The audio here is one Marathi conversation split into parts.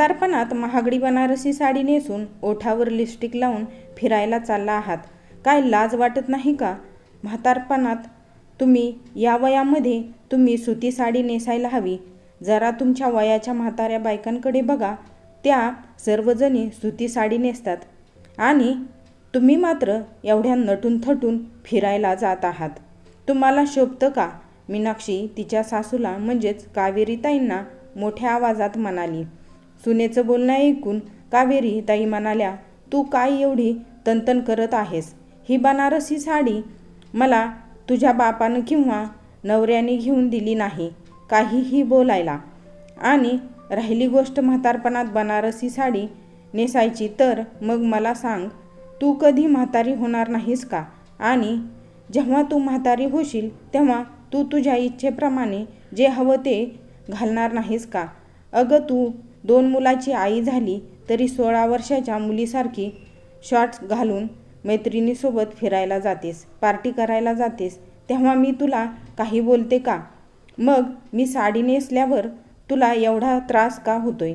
म्हातारपणात महागडी बनारसी साडी नेसून ओठावर लिपस्टिक लावून फिरायला चालला आहात. काय लाज वाटत नाही का? म्हातारपणात तुम्ही या वयामध्ये तुम्ही सुती साडी नेसायला हवी. जरा तुमच्या वयाच्या म्हाताऱ्या बायकांकडे बघा. त्या सर्वजणी सुती साडी नेसतात. आणि तुम्ही मात्र एवढ्या नटून थटून फिरायला जात आहात. तुम्हाला शोभतं का? मीनाक्षी तिच्या सासूला म्हणजेच कावेरीताईंना मोठ्या आवाजात म्हणाली. सुनेचं बोलणं ऐकून कावेरी ताई म्हणाल्या तू काय एवढी तनतन करत आहेस? ही बनारसी साडी मला तुझ्या बापानं किंवा नवऱ्याने घेऊन दिली नाही काहीही बोलायला. आणि राहिली गोष्ट म्हातारपणात बनारसी साडी नेसायची तर मग मला सांग तू कधी म्हातारी होणार नाहीस का? आणि जेव्हा तू म्हातारी होशील तेव्हा तू तुझ्या इच्छेप्रमाणे जे हवं ते घालणार नाहीस का? अगं तू दोन मुलाची आई झाली तरी सोळा वर्षाच्या मुलीसारखी शॉर्ट्स घालून मैत्रिणीसोबत फिरायला जातेस पार्टी करायला जातेस. तेव्हा मी तुला काही बोलते का? मग मी साडी नेसल्यावर तुला एवढा त्रास का होतोय?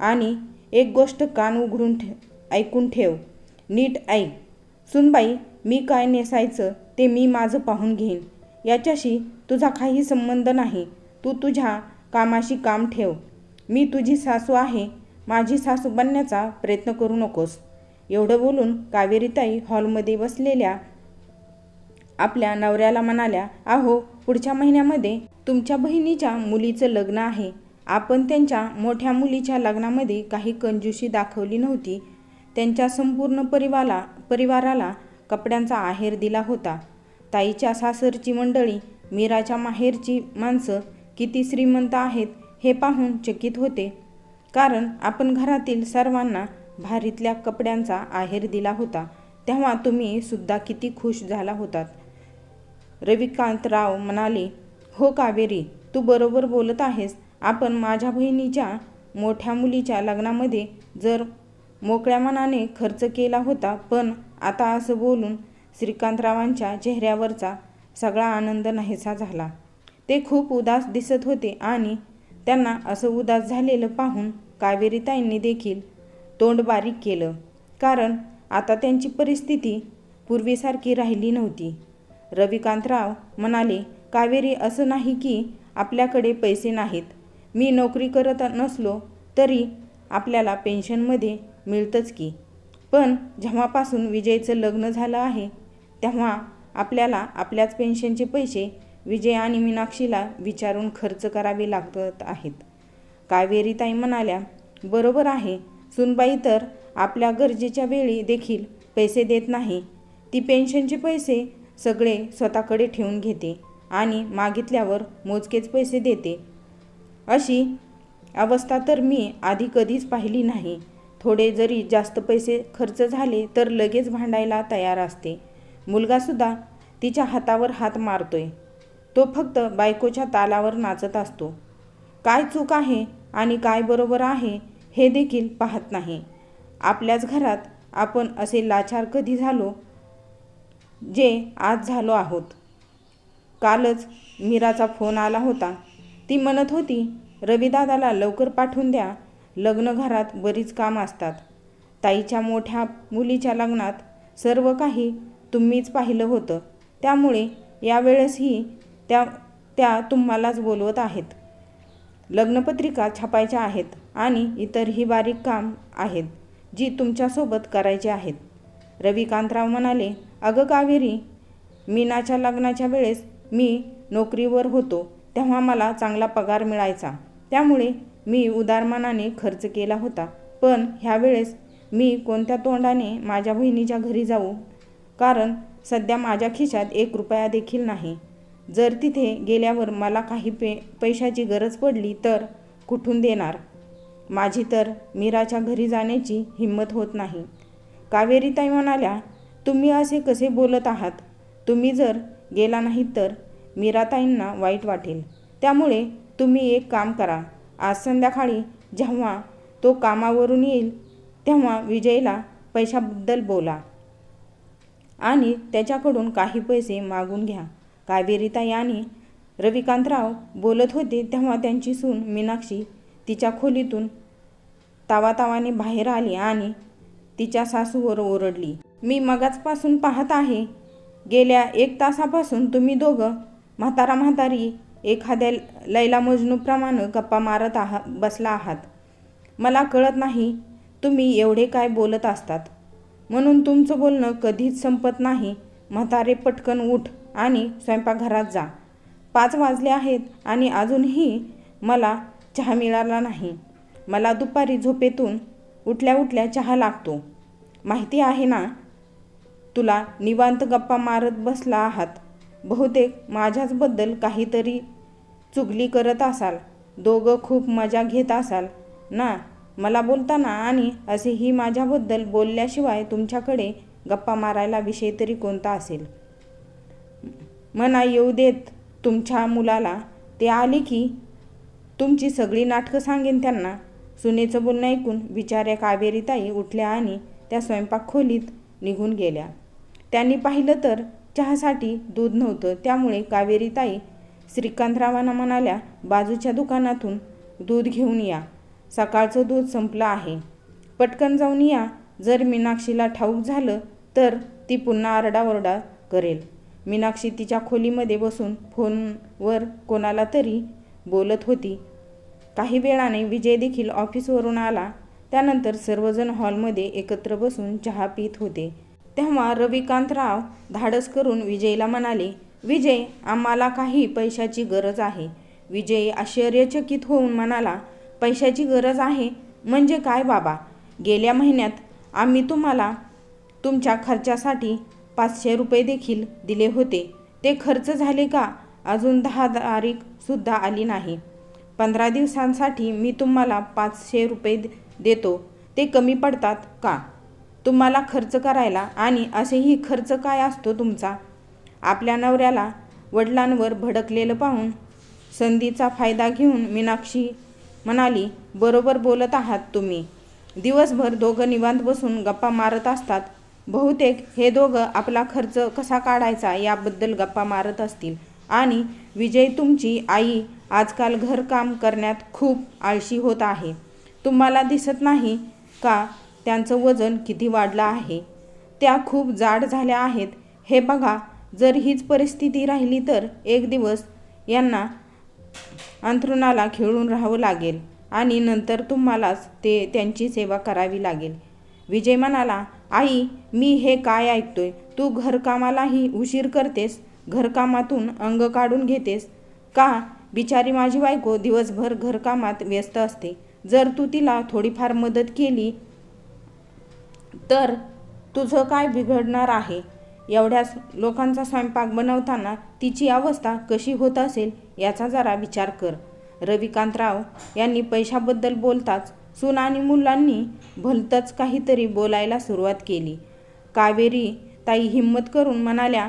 आणि एक गोष्ट कान उघडून ठे ऐकून ठेव. नीट ऐक. सुनबाई मी काय नेसायचं ते मी माझं पाहून घेईन. याच्याशी तुझा काही संबंध नाही. तू तुझ्या कामाशी काम ठेव. मी तुझी सासू आहे माझी सासू बनण्याचा प्रयत्न करू नकोस. एवढं बोलून कावेरीताई हॉलमध्ये बसलेल्या आपल्या नवऱ्याला म्हणाल्या अहो पुढच्या महिन्यामध्ये तुमच्या बहिणीच्या मुलीचं लग्न आहे. आपण त्यांच्या मोठ्या मुलीच्या लग्नामध्ये काही कंजूशी दाखवली नव्हती. त्यांच्या संपूर्ण परिवाला परिवाराला कपड्यांचा आहेर दिला होता. ताईच्या सासरची मंडळी मीराच्या माहेरची माणसं किती श्रीमंत आहेत हे पाहून चकित होते. कारण आपण घरातील सर्वांना भारीतल्या कपड्यांचा आहेर दिला होता. तेव्हा तुम्ही सुद्धा किती खुश झाला होतात. रविकांतराव म्हणाले हो कावेरी तू बरोबर बोलत आहेस. आपण माझ्या बहिणीच्या मोठ्या मुलीच्या लग्नामध्ये जर मोकळ्या मनाने खर्च केला होता पण आता असं बोलून श्रीकांतरावांच्या चेहऱ्यावरचा सगळा आनंद नाहीसा झाला. ते खूप उदास दिसत होते आणि त्यांना असं उदास झालेलं पाहून कावेरीताईंनी देखील तोंड बारीक केलं. कारण आता त्यांची परिस्थिती पूर्वीसारखी राहिली नव्हती. रविकांतराव म्हणाले कावेरी असं नाही की आपल्याकडे पैसे नाहीत. मी नोकरी करत नसलो तरी आपल्याला पेन्शनमध्ये मिळतंच की. पण जेव्हापासून विजयचं लग्न झालं आहे तेव्हा आपल्याला आपल्याच पेन्शनचे पैसे विजय आणि मीनाक्षीला विचारून खर्च करावे लागत आहेत. कावेरीताई म्हणाल्या बरोबर आहे. सुनबाई तर आपल्या गरजेच्या वेळी देखील पैसे देत नाही. ती पेन्शनचे पैसे सगळे स्वतःकडे ठेवून घेते आणि मागितल्यावर मोजकेच पैसे देते. अशी अवस्था तर मी आधी कधीच पाहिली नाही. थोडे जरी जास्त पैसे खर्च झाले तर लगेच भांडायला तयार असते. मुलगासुद्धा तिच्या हातावर हात मारतोय. तो फक्त बायकोच्या तालावर नाचत असतो. काय चूक आहे आणि काय बरोबर आहे हे देखील पाहत नाही. आपल्याच घरात आपण असे लाचार कधी झालो? जे आज झालो आहोत. कालच मीराचा फोन आला होता. ती म्हणत होती रविदादाला लवकर पाठवून द्या. लग्न घरात बरीच काम असतात. ताईच्या मोठ्या मुलीच्या लग्नात सर्व काही तुम्हीच पाहिलं होतं. त्यामुळे यावेळेसही त्या त्या तुम्हालाच बोलवत आहेत. लग्नपत्रिका छापायच्या आहेत आणि इतरही बारीक काम आहेत जी तुमच्यासोबत करायची आहेत. रविकांतराव म्हणाले अगं कावेरी मीनाच्या लग्नाच्या वेळेस मी नोकरीवर होतो तेव्हा मला चांगला पगार मिळायचा. त्यामुळे मी उदारमानाने खर्च केला होता. पण ह्यावेळेस मी कोणत्या तोंडाने माझ्या बहिणीच्या घरी जाऊ? कारण सध्या माझ्या खिशात एक रुपया देखील नाही. जर तिथे गेल्यावर मला काही पे पैशाची गरज पडली तर कुठून देणार? माझी तर मीराच्या घरी जाण्याची हिंमत होत नाही. कावेरीताई म्हणाल्या तुम्ही असे कसे बोलत आहात? तुम्ही जर गेला नाहीत तर मीराताईंना वाईट वाटेल. त्यामुळे तुम्ही एक काम करा. आज संध्याकाळी जेव्हा तो कामावरून येईल तेव्हा विजयला पैशाबद्दल बोला आणि त्याच्याकडून काही पैसे मागून घ्या. कावेरीताई आणि रविकांतराव बोलत होते तेव्हा त्यांची सून मीनाक्षी तिच्या खोलीतून तावातावाने बाहेर आली आणि तिच्या सासूवर ओरडली मी मगाचपासून पाहत आहे. गेल्या एक तासापासून तुम्ही दोघं म्हातारा म्हातारी एखाद्या लैला मजनूप्रमाणे गप्पा मारत आहात बसला आहात. मला कळत नाही तुम्ही एवढे काय बोलत असतात. म्हणून तुमचं बोलणं कधीच संपत नाही. म्हातारे पटकन उठ. आणि स्वयंपाकघरात जा. पाच वाजले आहेत आणि अजूनही मला चहा मिळाला नाही. मला दुपारी झोपेतून उठल्या उठल्या चहा लागतो. माहिती आहे ना? तुला निवांत गप्पा मारत बसला आहात. बहुतेक माझ्याचबद्दल काहीतरी चुगली करत असाल. दोघं खूप मजा घेत असाल. ना? मला बोलताना आणि असेही माझ्याबद्दल बोलल्याशिवाय तुमच्याकडे गप्पा मारायला विषय तरी कोणता असेल? मना येऊ देत तुमच्या मुलाला. ते आले की तुमची सगळी नाटकं सांगेन त्यांना. सुनेचं बोलणं ऐकून बिचाऱ्या कावेरीताई उठल्या आणि त्या स्वयंपाक खोलीत निघून गेल्या. त्यांनी पाहिलं तर चहासाठी दूध नव्हतं. त्यामुळे कावेरीताई श्रीकांतरावांना म्हणाल्या बाजूच्या दुकानातून दूध घेऊन या. सकाळचं दूध संपलं आहे. पटकन जाऊन या. जर मीनाक्षीला ठाऊक झालं तर ती पुन्हा आरडाओरडा करेल. मीनाक्षी तिच्या खोलीमध्ये बसून फोनवर कोणाला तरी बोलत होती. काही वेळाने विजय देखील ऑफिसवरून आला. त्यानंतर सर्वजण हॉलमध्ये एकत्र बसून चहा पित होते. तेव्हा रविकांतराव धाडस करून विजयला म्हणाले विजय आम्हाला काही पैशाची गरज आहे. विजय आश्चर्यचकित होऊन म्हणाला पैशाची गरज आहे? म्हणजे काय बाबा? गेल्या महिन्यात आम्ही तुम्हाला तुमच्या खर्चासाठी पाचशे रुपये देखील दिले होते. ते खर्च झाले का? अजून दहा तारीखसुद्धा आली नाही. पंधरा दिवसांसाठी मी तुम्हाला पाचशे रुपये देतो. ते कमी पडतात का? तुम्हाला खर्च करायला आणि असेही खर्च काय असतो तुमचा? आपल्या नवऱ्याला वडिलांवर भडकलेलं पाहून संधीचा फायदा घेऊन मीनाक्षी म्हणाली बरोबर बोलत आहात तुम्ही. दिवसभर दोघं निवांत बसून गप्पा मारत असतात. बहुतेक हे दोघं आपला खर्च कसा काढायचा याबद्दल गप्पा मारत असतील. आणि विजय तुमची आई आजकाल घरकाम करण्यात खूप आळशी होत आहे. तुम्हाला दिसत नाही का त्यांचं वजन किती वाढलं आहे? त्या खूप जाड झाल्या आहेत. हे बघा जर हीच परिस्थिती राहिली तर एक दिवस यांना अंथरुणाला खेळून राहावं लागेल आणि नंतर तुम्हालाच ते त्यांची सेवा करावी लागेल. विजय म्हणाला आई मी हे काय ऐकतोय? तू घरकामालाही उशीर करतेस? घरकामातून अंग काढून घेतेस? का? बिचारी माझी बायको दिवसभर घरकामात व्यस्त असते. जर तू तिला थोडीफार मदत केली तर तुझं काय बिघडणार आहे? एवढ्याच लोकांचा स्वयंपाक बनवताना तिची अवस्था कशी होत असेल याचा जरा विचार कर. रविकांतराव यांनी पैशाबद्दल बोलताच सून आणि मुलांनी भलतंच काहीतरी बोलायला सुरुवात केली. कावेरी ताई हिंमत करून म्हणाल्या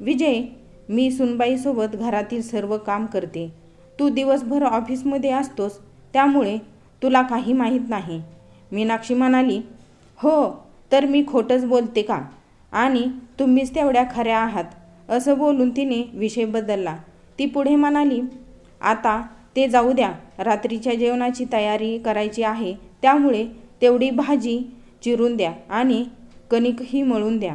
विजय मी सुनबाईसोबत घरातील सर्व काम करते. तू दिवसभर ऑफिसमध्ये असतोस त्यामुळे तुला काही माहीत नाही. मीनाक्षी म्हणाली हो तर मी खोटंच बोलते का? आणि तुम्हीच तेवढ्या खऱ्या आहात. असं बोलून तिने विषय बदलला. ती पुढे म्हणाली आता ते जाऊ द्या. रात्रीच्या जेवणाची तयारी करायची आहे. त्यामुळे तेवढी भाजी चिरून द्या आणि कणिकही मळून द्या.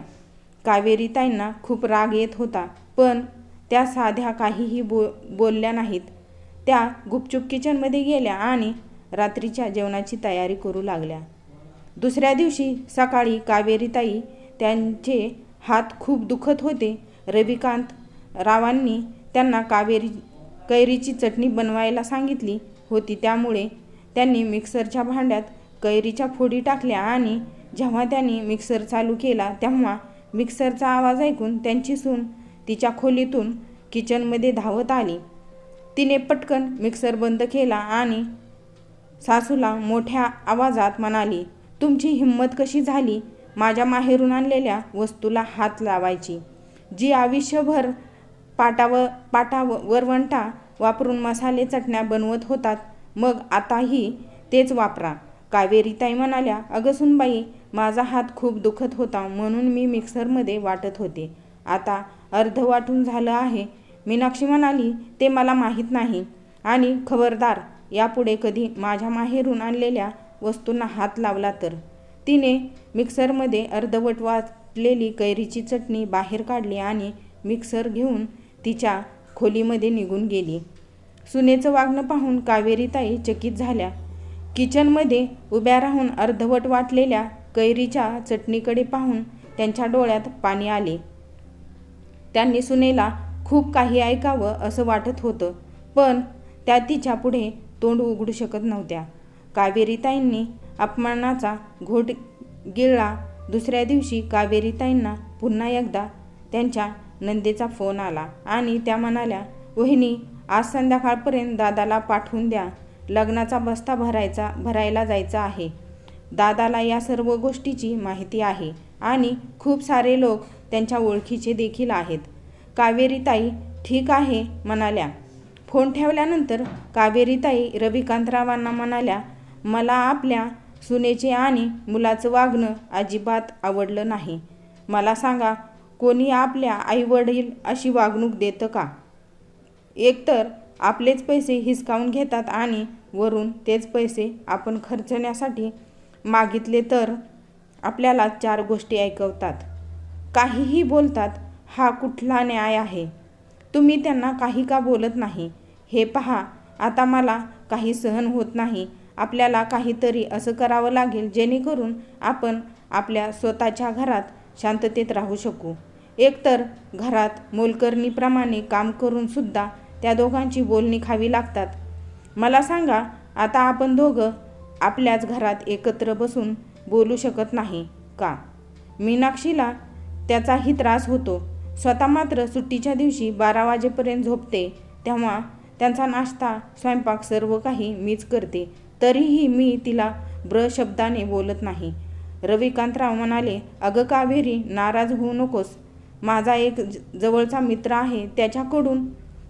कावेरी ताईंना खूप राग येत होता पण त्या साध्या काहीही बो बोलल्या नाहीत. त्या गुपचूप किचनमध्ये गेल्या आणि रात्रीच्या जेवणाची तयारी करू लागल्या. दुसऱ्या दिवशी सकाळी कावेरीताई त्यांचे हात खूप दुखत होते. रविकांत रावांनी त्यांना कावेरी कैरीची चटणी बनवायला सांगितली होती. त्यामुळे त्यांनी मिक्सरच्या भांड्यात कैरीच्या फोडी टाकल्या आणि जेव्हा त्यांनी मिक्सर चालू केला तेव्हा मिक्सरचा आवाज ऐकून त्यांची सून तिच्या खोलीतून किचनमध्ये धावत आली. तिने पटकन मिक्सर बंद केला आणि सासूला मोठ्या आवाजात म्हणाली तुमची हिंमत कशी झाली? माझ्या माहेरून आणलेल्या वस्तूला हात लावायची. जी आयुष्यभर पाटाव व वरवंटा वापरून मसाले चटण्या बनवत होतात. मग आताही तेच वापरा. कावेरीताई म्हणाल्या अगं सुनबाई माझा हात खूप दुखत होता म्हणून मी मिक्सरमध्ये वाटत होते. आता अर्ध वाटून झालं आहे. मीनाक्षी म्हणाली ते मला माहीत नाही. आणि खबरदार यापुढे कधी माझ्या माहेरून आणलेल्या वस्तूंना हात लावला तर. तिने मिक्सरमध्ये अर्धवट वाटलेली कैरीची चटणी बाहेर काढली आणि मिक्सर घेऊन तिच्या खोलीमध्ये निघून गेली. सुनेचं वागणं पाहून कावेरीताई चकित झाल्या. किचनमध्ये उभ्या राहून अर्धवट वाटलेल्या कैरीच्या चटणीकडे पाहून त्यांच्या डोळ्यात पाणी आले. त्यांनी सुनेला खूप काही ऐकावं असं वाटत होतं पण त्या तिच्या पुढे तोंड उघडू शकत नव्हत्या. कावेरीताईंनी अपमानाचा घोट गिळला. दुसऱ्या दिवशी कावेरीताईंना पुन्हा एकदा त्यांच्या नंदेचा फोन आला आणि त्या म्हणाल्या वहिनी आज संध्याकाळपर्यंत दादाला पाठवून द्या. लग्नाचा बस्ता भरायचा भरायला जायचं आहे. दादाला या सर्व गोष्टीची माहिती आहे आणि खूप सारे लोक त्यांच्या ओळखीचे देखील आहेत. कावेरीताई ठीक आहे म्हणाल्या. फोन ठेवल्यानंतर कावेरीताई रविकांतरावांना म्हणाल्या मला आपल्या सुनेचे आणि मुलाचं वागणं अजिबात आवडलं नाही. मला सांगा कोणी आपल्या आईवडील अशी वागणूक देतं का? एकतर आपलेच पैसे हिसकावून घेतात आणि वरून तेच पैसे आपण खर्चण्यासाठी मागितले तर आपल्याला चार गोष्टी ऐकवतात. काहीही बोलतात हा कुठला न्याय आहे? तुम्ही त्यांना काही का बोलत नाही? हे पहा आता मला काही सहन होत नाही. आपल्याला काहीतरी असं करावं लागेल जेणेकरून आपण आपल्या स्वतःच्या घरात शांततेत राहू शकू. एकतर घरात मोलकरणीप्रमाणे काम करूनसुद्धा त्या दोघांची बोलणी खावी लागतात. मला सांगा आता आपण दोघं आपल्याच घरात एकत्र बसून बोलू शकत नाही का? मीनाक्षीला त्याचाही त्रास होतो. स्वतः मात्र सुट्टीच्या दिवशी बारा वाजेपर्यंत झोपते. तेव्हा त्यांचा नाश्ता स्वयंपाक सर्व काही मीच करते. तरीही मी तिला ब्र शब्दाने बोलत नाही. रविकांतराव म्हणाले अगं कावेरी नाराज होऊ नकोस. माझा एक जवळचा मित्र आहे त्याच्याकडून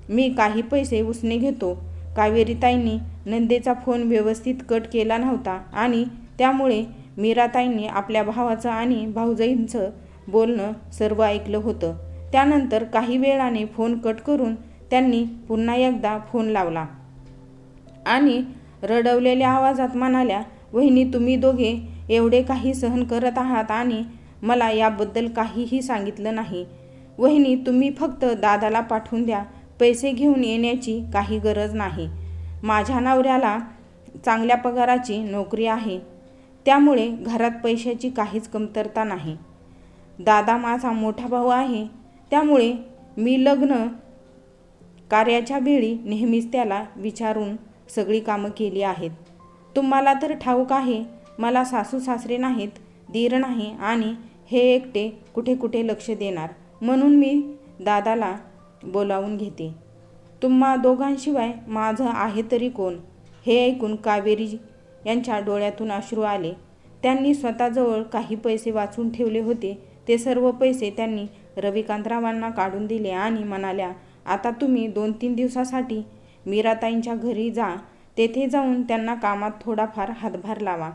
मी काही पैसे उसने घेतो. कावेरीताईंनी नंदेचा फोन व्यवस्थित कट केला नव्हता आणि त्यामुळे मीराताईंनी आपल्या भावाचं आणि भाऊजाईंचं बोलणं सर्व ऐकलं होतं. त्यानंतर काही वेळाने फोन कट करून त्यांनी पुन्हा एकदा फोन लावला आणि रडवलेल्या आवाजात म्हणाल्या वहिनी तुम्ही दोघे एवढे काही सहन करत आहात आणि मला याबद्दल काहीही सांगितलं नाही. वहिनी तुम्ही फक्त दादाला पाठवून द्या. पैसे घेऊन येण्याची काही गरज नाही. माझ्या नवऱ्याला चांगल्या पगाराची नोकरी आहे. त्यामुळे घरात पैशाची काहीच कमतरता नाही. दादा माझा मोठा भाऊ आहे. त्यामुळे मी लग्न कार्याच्या वेळी नेहमीच त्याला विचारून सगळी कामं केली आहेत. तुम्हाला तर ठाऊक आहे. मला सासू सासरे नाहीत दीर नाही आणि हे एकटे कुठे कुठे लक्ष देणार? म्हणून मी दादाला बोलावून घेते. तुम्हा दोघांशिवाय माझं आहे तरी कोण? हे ऐकून कावेरी यांच्या डोळ्यातून अश्रू आले. त्यांनी स्वतःजवळ काही पैसे वाचून ठेवले होते. ते सर्व पैसे त्यांनी रविकांतरावांना काढून दिले आणि म्हणाल्या आता तुम्ही दोन तीन दिवसासाठी मीराताईंच्या घरी जा. तेथे जाऊन त्यांना कामात थोडाफार हातभार लावा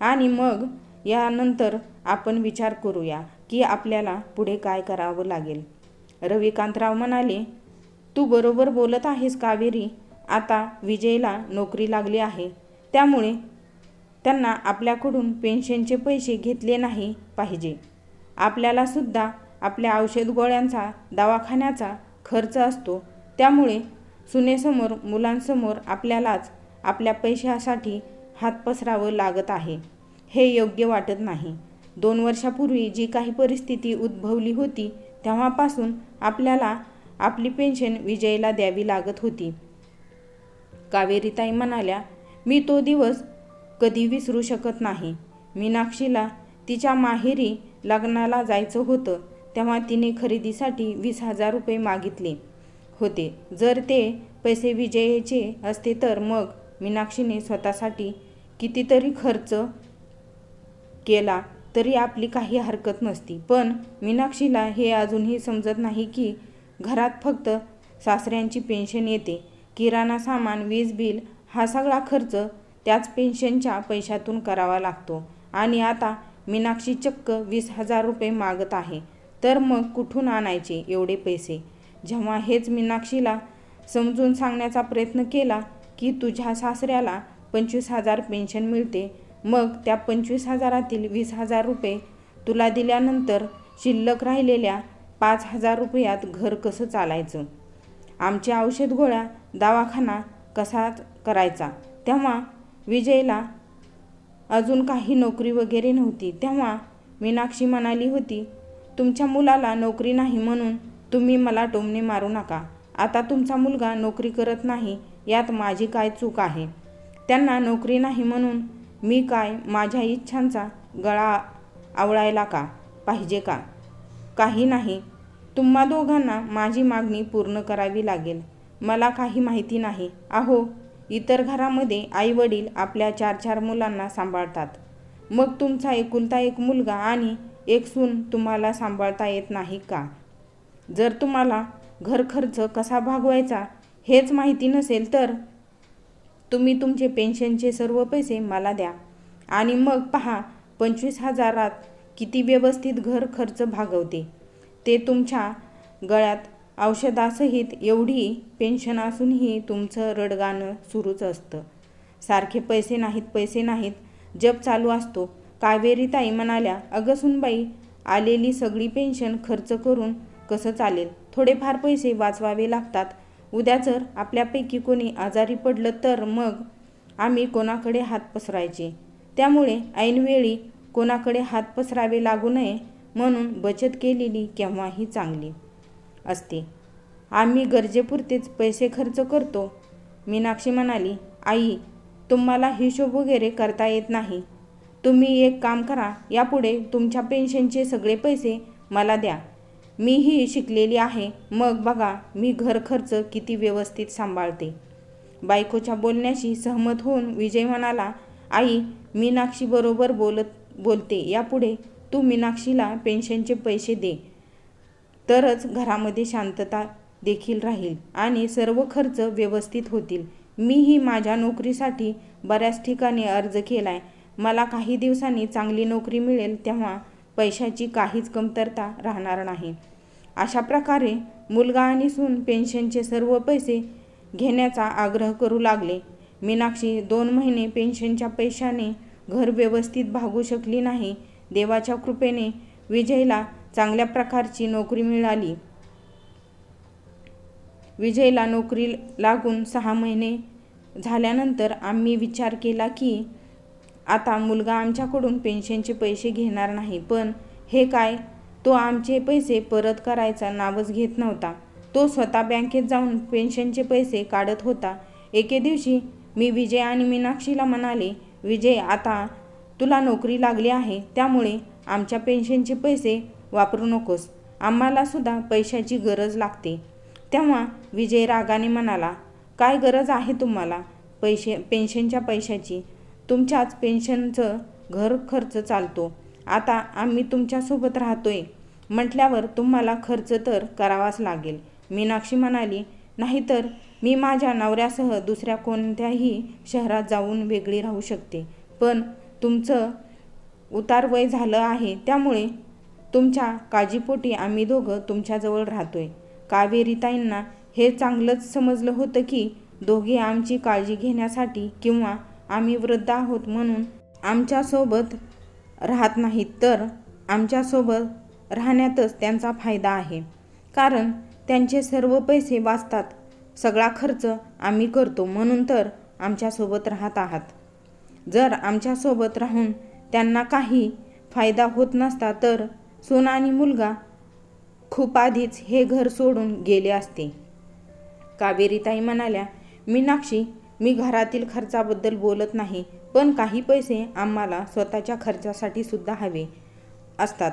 आणि मग यानंतर आपण विचार करूया की आपल्याला पुढे काय करावं लागेल. रविकांतराव म्हणाले तू बरोबर बोलत आहेस कावेरी. आता विजयला नोकरी लागली आहे. त्यामुळे त्यांना आपल्याकडून पेन्शनचे पैसे घेतले नाही पाहिजे. आपल्यालासुद्धा आपल्या औषध गोळ्यांचा दवाखान्याचा खर्च असतो. त्यामुळे सुनेसमोर मुलांसमोर आपल्यालाच आपल्या पैशासाठी हात पसरावं लागत आहे. हे योग्य वाटत नाही. दोन वर्षापूर्वी जी काही परिस्थिती उद्भवली होती तेव्हापासून आपल्याला आपली पेन्शन विजयला द्यावी लागत होती. कावेरीताई म्हणाल्या मी तो दिवस कधी विसरू शकत नाही. मीनाक्षीला तिच्या माहेरी लग्नाला जायचं होतं तेव्हा तिने खरेदीसाठी वीस हजार रुपये मागितले होते. जर ते पैसे विजयचे असते तर मग मीनाक्षीने स्वतःसाठी कितीतरी खर्च केला तरी आपली काही हरकत नसती. पण मीनाक्षीला हे अजूनही समजत नाही की घरात फक्त सासऱ्यांची पेन्शन येते. किराणा सामान वीज बिल हा सगळा खर्च त्याच पेन्शनच्या पैशातून करावा लागतो. आणि आता मीनाक्षी चक्क वीस हजार रुपये मागत आहे. तर मग कुठून आणायचे एवढे पैसे? जेव्हा हेच मीनाक्षीला समजून सांगण्याचा प्रयत्न केला की तुझ्या सासऱ्याला पंचवीस हजार पेन्शन मिळते मग त्या पंचवीस हजारातील वीस हजार रुपये तुला दिल्यानंतर शिल्लक राहिलेल्या पाच हजार रुपयात घर कसं चालायचं? आमची औषध गोळ्या दवाखाना कसा करायचा? तेव्हा विजयला अजून काही नोकरी वगैरे नव्हती. तेव्हा मीनाक्षी म्हणाली होती तुमच्या मुलाला नोकरी नाही म्हणून तुम्ही मला टोमणे मारू नका. आता तुमचा मुलगा नोकरी करत नाही यात माझी काय चूक आहे? त्यांना नोकरी नाही म्हणून मी काय माझ्या इच्छांचा गळा आवळायला का? पाहिजे का? काही नाही. तुम्हा दोघांना माझी मागणी पूर्ण करावी लागेल. मला काही माहिती नाही. अहो इतर घरामध्ये आई वडील आपल्या चार चार मुलांना सांभाळतात. मग तुमचा एकुलता एक मुलगा आणि एक सून तुम्हाला सांभाळता येत नाही का? जर तुम्हाला घर खर्च कसा भागवायचा हेच माहिती नसेल तर तुम्ही तुमचे पेन्शनचे सर्व पैसे मला द्या. आणि मग पहा पंचवीस हजारात किती व्यवस्थित घर खर्च भागवते. ते तुमच्या गळ्यात औषधासहित एवढी पेन्शन असूनही तुमचं रडगाणं सुरूच असतं. सारखे पैसे नाहीत पैसे नाहीत जप चालू असतो. कावेरी ताई म्हणाल्या अगं सुनबाई आलेली सगळी पेन्शन खर्च करून कसं चालेल? थोडेफार पैसे वाचवावे लागतात. उद्या जर आपल्यापैकी कोणी आजारी पडलं तर मग आम्ही कोणाकडे हात पसरायचे? त्यामुळे ऐनवेळी कोणाकडे हात पसरावे लागू नये म्हणून बचत केलेली केव्हाही चांगली असते. आम्ही गरजेपुरतेच पैसे खर्च करतो. मीनाक्षी म्हणाली आई तुम्हाला हिशोब वगैरे करता येत नाही. तुम्ही एक काम करा यापुढे तुमच्या पेन्शनचे सगळे पैसे मला द्या. मीही शिकलेली आहे. मग बघा मी घर खर्च किती व्यवस्थित सांभाळते. बायकोच्या बोलण्याशी सहमत होऊन विजय म्हणाला आई मीनाक्षीबरोबर बोलत बोलते. यापुढे तू मीनाक्षीला पेन्शनचे पैसे दे. तरच घरामध्ये शांतता देखील राहील आणि सर्व खर्च व्यवस्थित होतील. मीही माझ्या नोकरीसाठी बऱ्याच ठिकाणी अर्ज केला आहे मला काही दिवसांनी चांगली नोकरी मिळेल तेव्हा पैशाची काहीच कमतरता राहणार नाही. अशा प्रकारे मुलगा आणि सून पेन्शनचे सर्व पैसे घेण्याचा आग्रह करू लागले. मीनाक्षी दोन महिने पेन्शनच्या पैशाने घर व्यवस्थित भागू शकली नाही. देवाच्या कृपेने विजयला चांगल्या प्रकारची नोकरी मिळाली. विजयला नोकरी लागून सहा महिने झाल्यानंतर आम्ही विचार केला की आता मुलगा आमच्याकडून पेन्शनचे पैसे घेणार नाही पण हे काय? तो आमचे पैसे परत करायचा नावच घेत नव्हता. तो स्वतः बँकेत जाऊन पेन्शनचे पैसे काढत होता. एके दिवशी मी विजय आणि मीनाक्षीला म्हणाले विजय आता तुला नोकरी लागली आहे त्यामुळे आमच्या पेन्शनचे पैसे वापरू नकोस. आम्हालासुद्धा पैशाची गरज लागते. तेव्हा विजय रागाने म्हणाला काय गरज आहे तुम्हाला? पैसे पेन्शनच्या पैशाची? तुमच्याच पेन्शनचं घर खर्च चालतो. आता आम्ही तुमच्यासोबत राहतोय. म्हटल्यावर तुम्हाला खर्च तर करावाच लागेल. मीनाक्षी म्हणाली नाहीतर मी माझ्या नवऱ्यासह दुसऱ्या कोणत्याही शहरात जाऊन वेगळी राहू शकते. पण तुमचं उतार वय झालं आहे त्यामुळे तुमच्या काळजीपोटी आम्ही दोघं तुमच्याजवळ राहतोय. कावेरीताईंना हे चांगलंच समजलं होतं की दोघे आमची काळजी घेण्यासाठी किंवा आम्ही वृद्ध आहोत म्हणून आमच्यासोबत राहत नाहीत तर आमच्यासोबत राहण्यातच त्यांचा फायदा आहे. कारण त्यांचे सर्व पैसे वाचतात. सगळा खर्च आम्ही करतो म्हणून तर आमच्यासोबत राहत आहात. जर आमच्यासोबत राहून त्यांना काही फायदा होत नसता तर सोना आणि मुलगा खूप आधीच हे घर सोडून गेले असते. कावेरीताई म्हणाल्या मीनाक्षी मी घरातील खर्चाबद्दल बोलत नाही पण काही पैसे आम्हाला स्वतःच्या खर्चासाठी सुद्धा हवे असतात.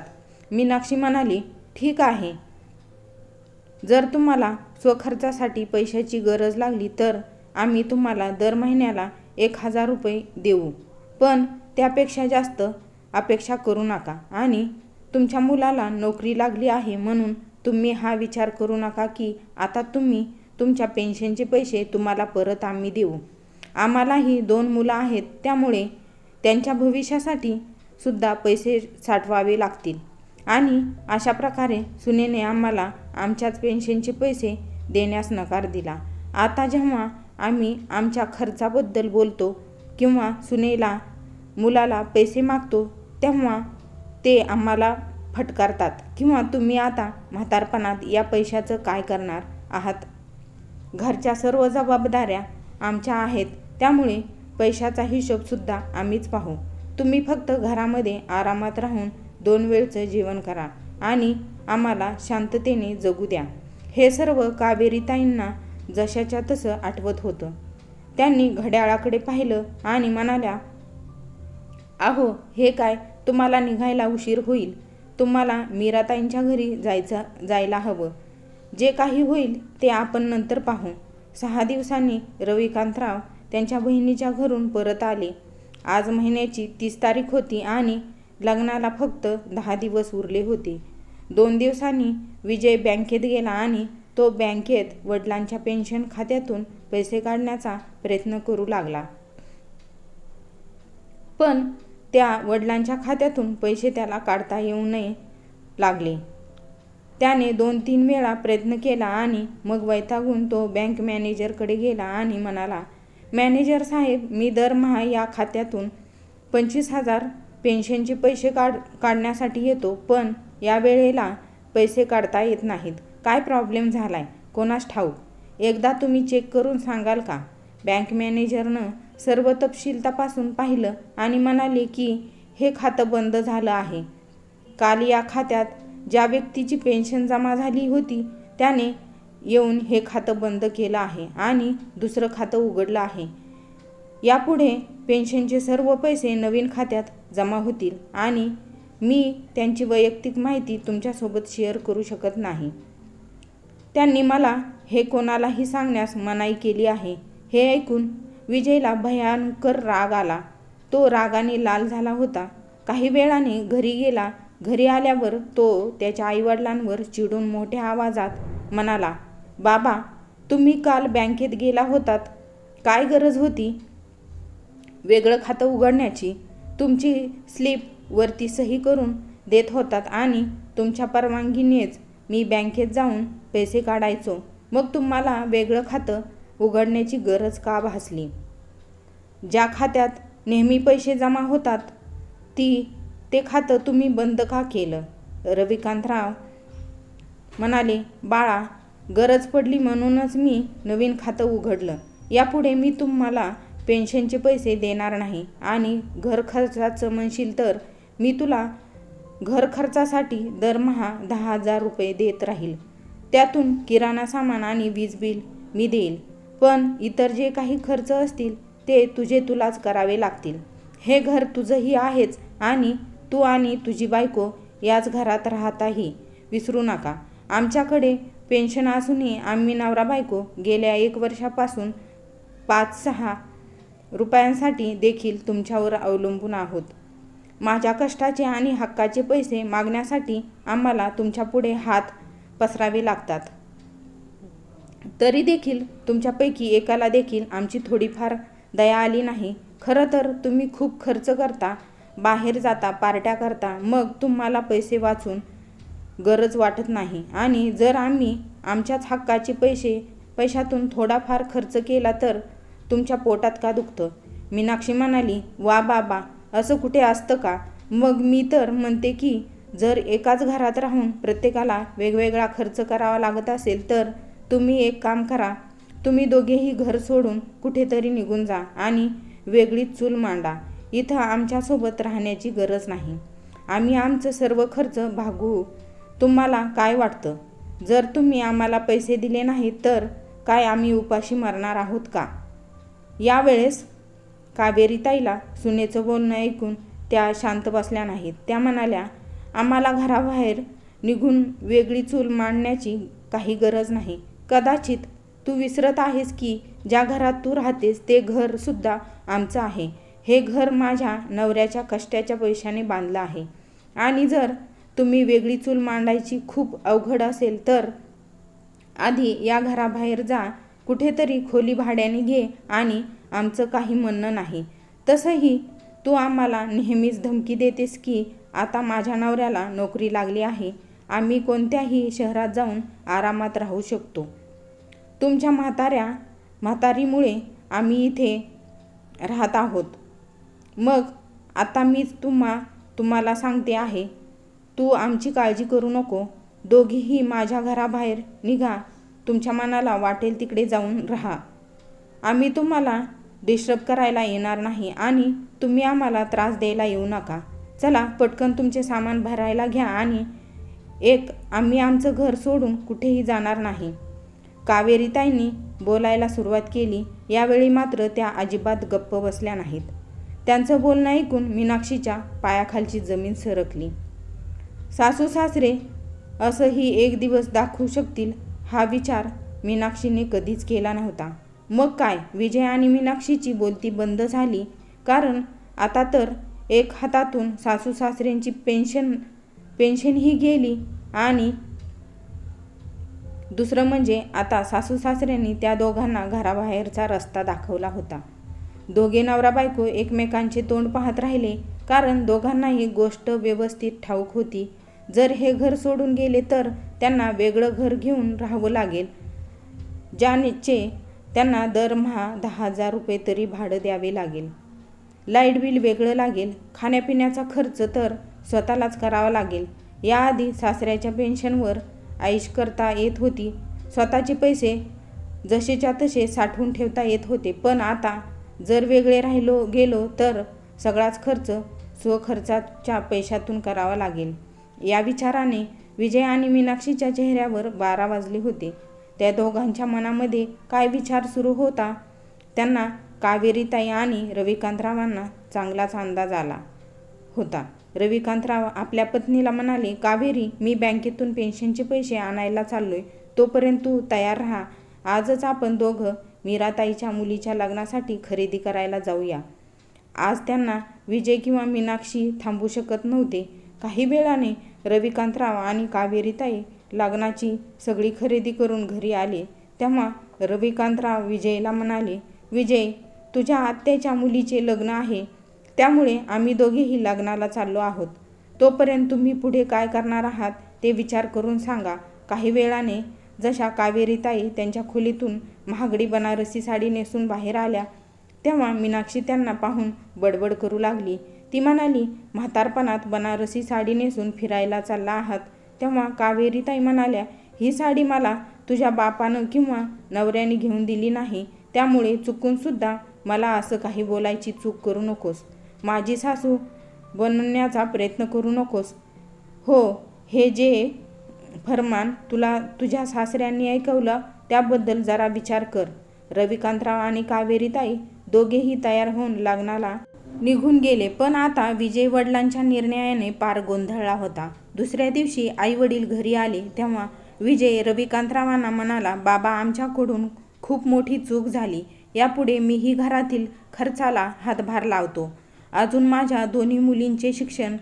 मीनाक्षी म्हणाली ठीक आहे. जर तुम्हाला स्वखर्चासाठी पैशाची गरज लागली तर आम्ही तुम्हाला दर महिन्याला एक हजार रुपये देऊ. पण त्यापेक्षा जास्त अपेक्षा करू नका आणि तुमच्या मुलाला नोकरी लागली आहे म्हणून तुम्ही हा विचार करू नका की आता तुम्ही तुमच्या पेन्शनचे पैसे तुम्हाला परत आम्ही देऊ. आम्हालाही दोन मुलं आहेत त्यामुळे त्यांच्या भविष्यासाठी सुद्धा पैसे साठवावे लागतील. आणि अशा प्रकारे सुनेने आम्हाला आमच्याच पेन्शनचे पैसे देण्यास नकार दिला. आता जेव्हा आम्ही आमच्या खर्चाबद्दल बोलतो किंवा सुनेला मुलाला पैसे मागतो तेव्हा ते आम्हाला फटकारतात. किंवा तुम्ही आता म्हातारपणात या पैशाचं काय करणार आहात? घरच्या सर्व जबाबदाऱ्या आमच्या आहेत. त्यामुळे पैशाचा हिशोबसुद्धा आम्हीच पाहू. तुम्ही फक्त घरामध्ये आरामात राहून दोन वेळचं जेवण करा आणि आम्हाला शांततेने जगू द्या. हे सर्व कावेरीताईंना जशाच्या तसं आठवत होतं. त्यांनी घड्याळाकडे पाहिलं आणि म्हणाल्या अहो हे काय? तुम्हाला निघायला उशीर होईल. तुम्हाला मीराताईंच्या घरी जायचं जायला हवं. जे काही होईल ते आपण नंतर पाहू. सहा दिवसांनी रविकांतराव त्यांच्या बहिणीच्या घरून परत आले. आज महिन्याची तीस तारीख होती आणि लग्नाला फक्त दहा दिवस उरले होते. दोन दिवसांनी विजय बँकेत गेला आणि तो बँकेत वडिलांच्या पेन्शन खात्यातून पैसे काढण्याचा प्रयत्न करू लागला. पण त्या वडिलांच्या खात्यातून पैसे त्याला काढता येऊ नये लागले. त्याने दोन तीन वेळा प्रयत्न केला आणि मग वैतागून तो बँक मॅनेजरकडे गेला आणि म्हणाला मॅनेजर साहेब मी दरमहा या खात्यातून पंचवीस हजार पेन्शनचे पैसे काढ काढण्यासाठी येतो पण या वेळेला पैसे काढता येत नाहीत. काय प्रॉब्लेम झालाय? कोणास ठाऊक? एकदा तुम्ही चेक करून सांगाल का? बँक मॅनेजरनं सर्व तपशील तपासून पाहिलं आणि म्हणाले की हे खातं बंद झालं आहे. काल या खात्यात ज्या व्यक्तीची पेन्शन जमा झाली होती त्याने येऊन हे खातं बंद केलं आहे आणि दुसरं खातं उघडलं आहे. यापुढे पेन्शनचे सर्व पैसे नवीन खात्यात जमा होतील आणि मी त्यांची वैयक्तिक माहिती तुमच्यासोबत शेअर करू शकत नाही. त्यांनी मला हे कोणालाही सांगण्यास मनाई केली आहे हे ऐकून विजयला भयंकर राग आला. तो रागाने लाल झाला होता. काही वेळाने घरी गेला घरी आल्यावर तो त्याच्या आईवडिलांवर चिडून मोठ्या आवाजात म्हणाला बाबा तुम्ही काल बँकेत गेला होतात. काय गरज होती? वेगळं खातं उघडण्याची. तुमची स्लिप वरती सही करून देत होतात आणि तुमच्या परवानगीनेच मी बँकेत जाऊन पैसे काढायचो. मग तुम्हाला वेगळं खातं उघडण्याची गरज का भासली? ज्या खात्यात नेहमी पैसे जमा होतात ती ते खातं तुम्ही बंद का केलं? रविकांतराव म्हणाले बाळा गरज पडली म्हणूनच मी नवीन खातं उघडलं. यापुढे मी तुम्हाला पेन्शनचे पैसे देणार नाही आणि घर खर्चाचं म्हणशील तर मी तुला घर खर्चासाठी दरमहा दहा हजार रुपये देत राहील. त्यातून किराणा सामान आणि वीज बिल मी देईल. पण इतर जे काही खर्च असतील ते तुझे तुलाच करावे लागतील. हे घर तुझंही आहेच आणि तू आणि तुझी बायको याच घरात राहताही विसरू नका. आमच्याकडे पेन्शन असूनही आम्ही नवरा बायको गेल्या एक वर्षापासून पाच सहा रुपयांसाठी देखील तुमच्यावर अवलंबून आहोत. माझ्या कष्टाचे आणि हक्काचे पैसे मागण्यासाठी आम्हाला तुमच्यापुढे हात पसरावे लागतात. तरी देखील तुमच्यापैकी एकाला देखील आमची थोडीफार दया आली नाही. खरं तर तुम्ही खूप खर्च करता बाहेर जाता पार्ट्या करता मग तुम्हाला पैसे वाचून गरज वाटत नाही. आणि जर आम्ही आमच्याच हक्काचे पैसे पैशातून थोडाफार खर्च केला तर तुमच्या पोटात का दुखतं? मीनाक्षी म्हणाली वा बाबा असं कुठे असतं का? मग मी तर म्हणते की जर एकाच घरात राहून प्रत्येकाला वेगवेगळा खर्च करावा लागत असेल तर तुम्ही एक काम करा तुम्ही दोघेही घर सोडून कुठेतरी निघून जा आणि वेगळीच चूल मांडा. इथं आमच्यासोबत राहण्याची गरज नाही. आम्ही आमचं सर्व खर्च भागवू तुम्हाला काय वाटतं? जर तुम्ही आम्हाला पैसे दिले नाहीत तर काय आम्ही उपाशी मरणार आहोत का? यावेळेस कावेरीताईला सुनेचं बोलणं ऐकून त्या शांत बसल्या नाहीत. त्या म्हणाल्या आम्हाला घराबाहेर निघून वेगळी चूल मांडण्याची काही गरज नाही. कदाचित तू विसरत आहेस की ज्या घरात तू राहतेस ते घरसुद्धा आमचं आहे. हे घर माझ्या नवऱ्याच्या कष्टाच्या पैशाने बांधलं आहे. आणि जर तुम्ही वेगळी चूल मांडायची खूप अवघड असेल तर आधी या घराबाहेर जा कुठेतरी खोली भाड्याने घे आणि आमचं काही म्हणणं नाही. तसंही तू आम्हाला नेहमीच धमकी देतेस की आता माझ्या नवऱ्याला नोकरी लागली आहे. आम्ही कोणत्याही शहरात जाऊन आरामात राहू शकतो. तुमच्या म्हाताऱ्या म्हातारीमुळे आम्ही इथे राहत आहोत. मग आता मीच तुम्हा तुम्हाला सांगते आहे. तू आमची काळजी करू नको. दोघीही माझ्या घराबाहेर निघा. तुमच्या मनाला वाटेल तिकडे जाऊन राहा. आम्ही तुम्हाला डिस्टर्ब करायला येणार नाही आणि तुम्ही आम्हाला त्रास द्यायला येऊ नका. चला पटकन तुमचे सामान भरायला घ्या आणि एक आम्ही आमचं घर सोडून कुठेही जाणार नाही. कावेरीताईंनी बोलायला सुरुवात केली. यावेळी मात्र त्या अजिबात गप्प बसल्या नाहीत. त्यांचं बोलणं ऐकून मीनाक्षीच्या पायाखालची जमीन सरकली. सासू सासरे असंही एक दिवस दाखवू शकतील हा विचार मीनाक्षीने कधीच केला नव्हता. मग काय? विजय आणि मीनाक्षीची बोलती बंद झाली. कारण आता तर एक हातातून सासू सासऱ्यांची पेन्शन पेन्शनही गेली आणि दुसरं म्हणजे आता सासू सासऱ्यांनी त्या दोघांना घराबाहेरचा रस्ता दाखवला होता. दोघे नवरा बायको एकमेकांचे तोंड पाहत राहिले. कारण दोघांनाही गोष्ट व्यवस्थित ठाऊक होती. जर हे घर सोडून गेले तर त्यांना वेगळं घर घेऊन राहावं लागेल. ज्याचे त्यांना दरमहा दहा हजार रुपये तरी भाडं द्यावे लागेल. लाइट बिल वेगळं लागेल. खाण्यापिण्याचा खर्च तर स्वतःलाच करावा लागेल. याआधी सासऱ्याच्या पेन्शनवर आईश करता येत होती. स्वतःचे पैसे जसेच्या तसे साठवून ठेवता येत होते. पण आता जर वेगळे राहिलो गेलो तर सगळाच खर्च स्वखर्चाच्या पैशातून करावा लागेल. या विचाराने विजय आणि मीनाक्षीच्या चेहऱ्यावर बारा वाजले होते. त्या दोघांच्या मनामध्ये काय विचार सुरू होता? त्यांना कावेरीताई आणि रविकांतरावांना चांगलाच अंदाज आला होता. रविकांतराव आपल्या पत्नीला म्हणाले कावेरी मी बँकेतून पेन्शनचे पैसे आणायला चाललोय. तोपर्यंत तू तयार राहा. आजच आपण दोघं मीराताईच्या मुलीच्या लग्नासाठी खरेदी करायला जाऊया. आज त्यांना विजय किंवा मीनाक्षी थांबू शकत नव्हते. काही वेळाने रविकांतराव आणि कावेरीताई लग्नाची सगळी खरेदी करून घरी आले. तेव्हा रविकांतराव विजयला म्हणाले विजय तुझ्या आत्याच्या मुलीचे लग्न आहे. त्यामुळे आम्ही दोघेही लग्नाला चाललो आहोत. तोपर्यंत तुम्ही पुढे काय करणार आहात ते विचार करून सांगा काही वेळाने जशा कावेरीताई त्यांच्या खोलीतून महागडी बनारसी साडी नेसून बाहेर आल्या तेव्हा मीनाक्षी त्यांना पाहून बडबड करू लागली. ती म्हणाली म्हातारपणात बनारसी साडी नेसून फिरायला चालला आहात. तेव्हा कावेरीताई म्हणाल्या ही साडी मला तुझ्या बापानं किंवा नवऱ्याने घेऊन दिली नाही. त्यामुळे चुकूनसुद्धा मला असं काही बोलायची चूक करू नकोस. माझी सासू बनण्याचा प्रयत्न करू नकोस. हो हे जे फरमान तुला तुझ्या सासऱ्यांनी ऐकवलं त्याबद्दल जरा विचार कर. रविकांतराव आणि कावेरीताई दोघेही तयार होऊन लग्नाला निघून गेले पण आता विजय वडिलांच्या निर्णयाने पार गोंधळला होता. दुसऱ्या दिवशी आई वडील घरी आले तेव्हा विजय रविकांतरावांना म्हणाला बाबा आमच्याकडून खूप मोठी चूक झाली. यापुढे मीही घरातील खर्चाला हातभार लावतो. अजून माझ्या दोन्ही मुलींचे शिक्षण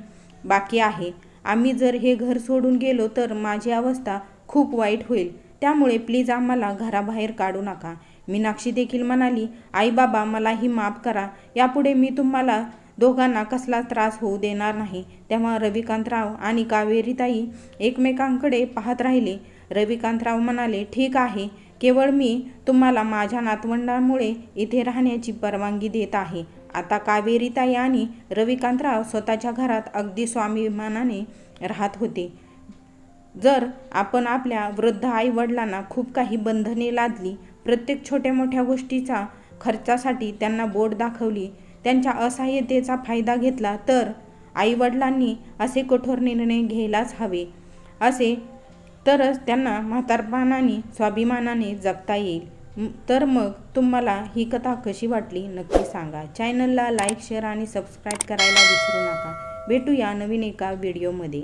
बाकी आहे. आम्ही जर हे घर सोडून गेलो तर माझी अवस्था खूप वाईट होईल. त्यामुळे प्लीज आम्हाला घराबाहेर काढू नका. मीनाक्षी देखील म्हणाली आई बाबा मलाही माफ करा. यापुढे मी तुम्हाला दोघांना कसला त्रास होऊ देणार नाही. तेव्हा रविकांतराव आणि कावेरीताई एकमेकांकडे पाहत राहिले. रविकांतराव म्हणाले ठीक आहे. केवळ मी तुम्हाला माझ्या नातवंडांमुळे इथे राहण्याची परवानगी देत आहे. आता कावेरीताई आणि रविकांतराव स्वतःच्या घरात अगदी स्वाभिमानाने राहत होते. जर आपण आपल्या वृद्ध आई वडिलांना खूप काही बंधने लादली प्रत्येक छोट्या मोठ्या गोष्टीचा खर्चासाठी त्यांना बोट दाखवली त्यांच्या असहाय्यतेचा फायदा घेतला तर आईवडिलांनी असे कठोर निर्णय घ्यायलाच हवे. असे तरच त्यांना म्हातारपणाने स्वाभिमानाने जगता येईल. तर मग तुम्हाला ही कथा कशी वाटली नक्की सांगा. चॅनलला लाईक शेअर आणि सबस्क्राईब करायला विसरू नका. भेटूया नवीन एका व्हिडिओमध्ये